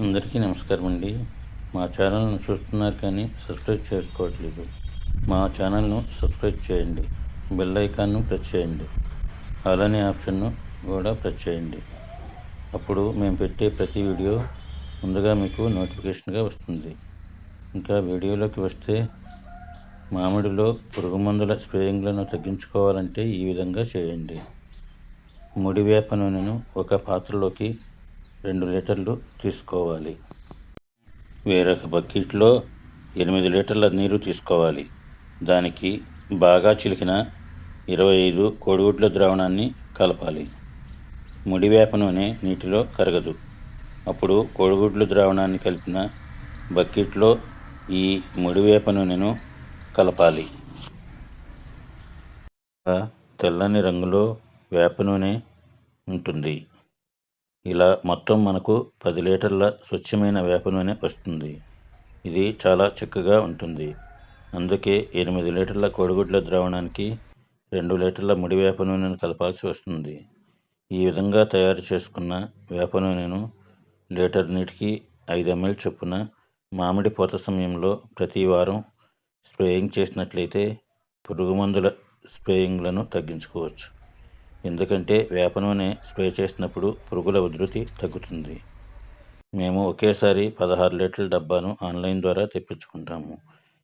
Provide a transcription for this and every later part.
అందరికీ నమస్కారం అండి మా ఛానల్ను చూస్తున్నారు కానీ సబ్స్క్రైబ్ చేసుకోవట్లేదు. మా ఛానల్ను సబ్స్క్రైబ్ చేయండి. బెల్ ఐకాన్ను ప్రెస్ చేయండి. అలానే ఆప్షన్ను కూడా ప్రెస్ చేయండి. అప్పుడు మేము పెట్టే ప్రతి వీడియో ముందుగా మీకు నోటిఫికేషన్గా వస్తుంది. ఇంకా వీడియోలోకి వస్తే మామిడిలో పురుగు మందుల స్ప్రేయింగ్లను తగ్గించుకోవాలంటే ఈ విధంగా చేయండి. ముడి వేప నూనెను ఒక పాత్రలోకి రెండు లీటర్లు తీసుకోవాలి. వేరొక బకెట్లో ఎనిమిది లీటర్ల నీరు తీసుకోవాలి. దానికి బాగా చిలికిన ఇరవై ఐదు కోడిగుడ్ల ద్రావణాన్ని కలపాలి. ముడి వేప నూనె నీటిలో కరగదు. అప్పుడు కోడిగుడ్లు ద్రావణాన్ని కలిపిన బకెట్లో ఈ ముడి వేప నూనెను కలపాలి. తెల్లని రంగులో వేప నూనె ఉంటుంది. ఇలా మొత్తం మనకు పది లీటర్ల స్వచ్ఛమైన వేప నూనె వస్తుంది. ఇది చాలా చిక్కగా ఉంటుంది. అందుకే ఎనిమిది లీటర్ల కోడిగుడ్ల ద్రావణానికి రెండు లీటర్ల ముడి వేప నూనెను కలపాల్సి వస్తుంది. ఈ విధంగా తయారు చేసుకున్న వేప నూనెను లీటర్ నీటికి ఐదు ఎంఎల్ చొప్పున మామిడి పూత సమయంలో ప్రతి వారం స్ప్రేయింగ్ చేసినట్లయితే పురుగు మందుల స్ప్రేయింగ్లను తగ్గించుకోవచ్చు. ఎందుకంటే వేప నూనె స్ప్రే చేసినప్పుడు పురుగుల ఉధృతి తగ్గుతుంది. మేము ఒకేసారి పదహారు లీటర్ల డబ్బాను ఆన్లైన్ ద్వారా తెప్పించుకుంటాము.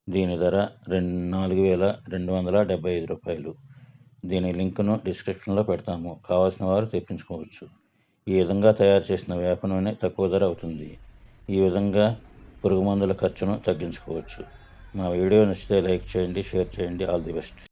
దీని ధర రెండు నాలుగు వేల రెండు వందల డెబ్బై ఐదు రూపాయలు. దీని లింకును డిస్క్రిప్షన్లో పెడతాము. కావాల్సిన వారు తెప్పించుకోవచ్చు. ఈ విధంగా తయారు చేసిన వేప నూనె తక్కువ ధర అవుతుంది. ఈ విధంగా పురుగు మందుల ఖర్చును తగ్గించుకోవచ్చు. మా వీడియో నచ్చితే లైక్ చేయండి షేర్ చేయండి. All the best.